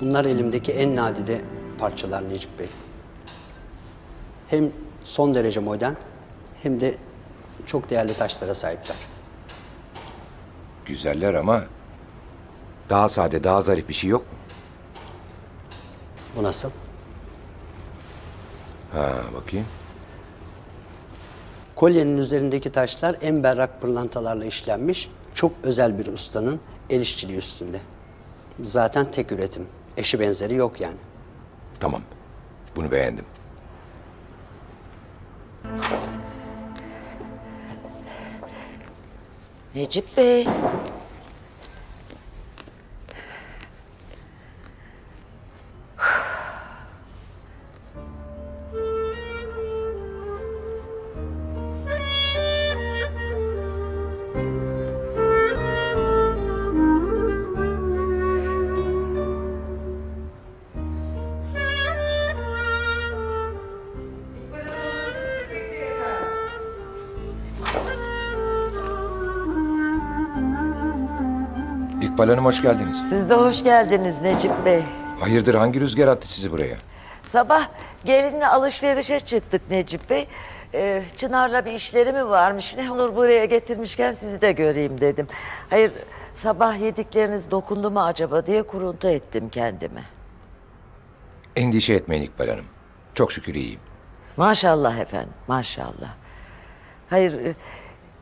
Bunlar elimdeki en nadide parçalar Necip Bey. Hem son derece modern hem de çok değerli taşlara sahipler. Güzeller ama daha sade, daha zarif bir şey yok mu? Bu nasıl? Ha bakayım. Kolyenin üzerindeki taşlar en berrak pırlantalarla işlenmiş, çok özel bir ustanın el işçiliği üstünde. Zaten tek üretim, eşi benzeri yok yani. Tamam. Bunu beğendim. Necip Bey. İkbal Hanım hoş geldiniz. Siz de hoş geldiniz Necip Bey. Hayırdır hangi rüzgar attı sizi buraya? Sabah gelinle alışverişe çıktık Necip Bey. Ee, Çınar'la bir işleri mi varmış? Ne olur buraya getirmişken sizi de göreyim dedim. Hayır sabah yedikleriniz dokundu mu acaba diye kuruntu ettim kendime. Endişe etmeyin İkbal Hanım. Çok şükür iyiyim. Maşallah efendim maşallah. Hayır e,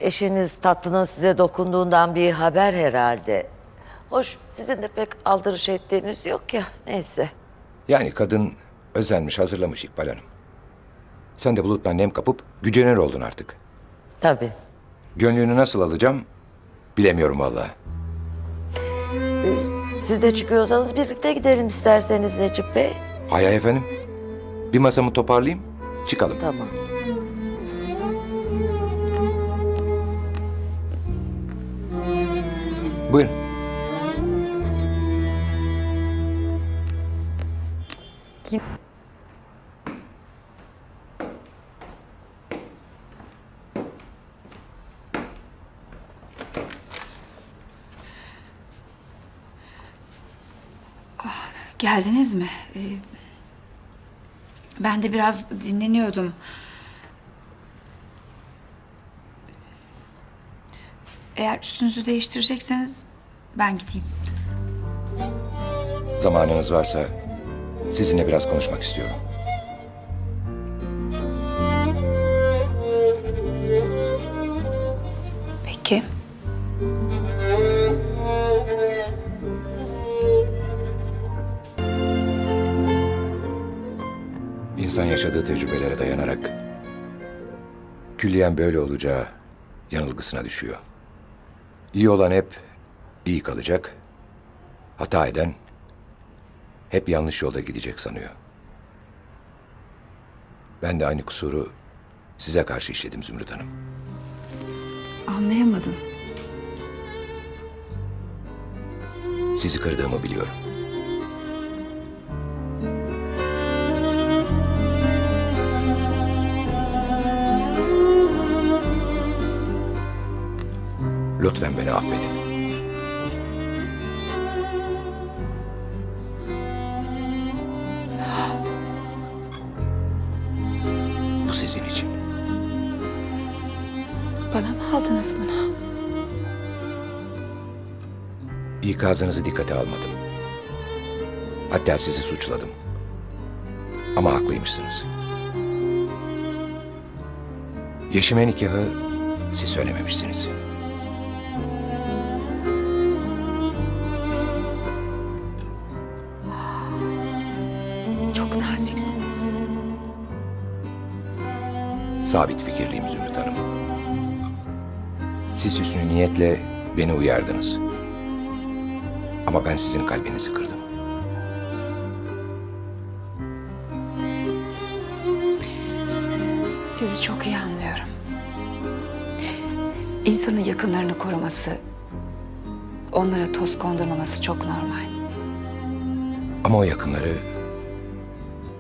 eşiniz tatlının size dokunduğundan bir haber herhalde. Hoş sizin de pek aldırış ettiğiniz yok ya neyse. Yani kadın özenmiş, hazırlamış İkbal Hanım. Sen de buluttan nem kapıp gücener oldun artık. Tabii. Gönlünü nasıl alacağım bilemiyorum vallahi. Siz de çıkıyorsanız birlikte gidelim isterseniz Necip Bey. Hay hay efendim. Bir masamı toparlayayım, çıkalım. Tamam. Buyurun. Geldiniz mi? Ee, ben de biraz dinleniyordum. Eğer üstünüzü değiştirecekseniz ben gideyim. Zamanınız varsa sizinle biraz konuşmak istiyorum. Peki. İnsan yaşadığı tecrübelere dayanarak külliyen böyle olacağı yanılgısına düşüyor. İyi olan hep iyi kalacak. Hata eden hep yanlış yolda gidecek sanıyor. Ben de aynı kusuru size karşı işledim Zümrüt Hanım. Anlayamadım. Sizi kırdığımı biliyorum. Lütfen beni affedin. Aldınız bunu? İkazınızı dikkate almadım. Hatta sizi suçladım. Ama haklıymışsınız. Yeşime nikahı siz söylememişsiniz. Çok naziksiniz. Sabit fikirliyim Zümrüt. Siz hüsnü niyetle beni uyardınız. Ama ben sizin kalbinizi kırdım. Sizi çok iyi anlıyorum. İnsanın yakınlarını koruması, onlara toz kondurmaması çok normal. Ama o yakınları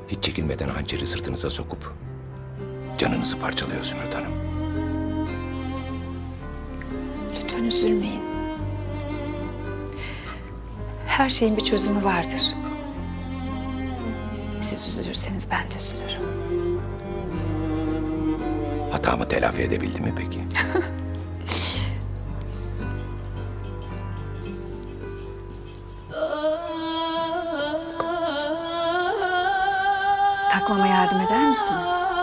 hiç çekinmeden hançeri sırtınıza sokup canınızı parçalıyor Zümrüt Hanım. Lütfen üzülmeyin. Her şeyin bir çözümü vardır. Siz üzülürseniz ben de üzülürüm. Hatamı telafi edebildim mi peki? Takmama yardım eder misiniz?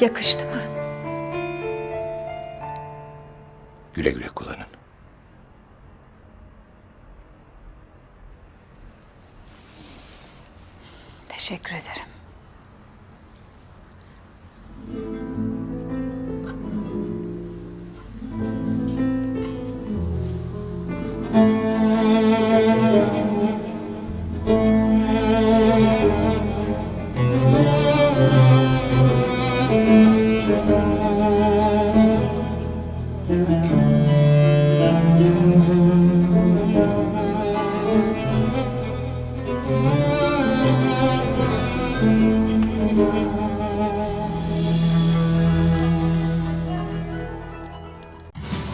Yakıştı mı? Güle güle kullanın. Teşekkür ederim.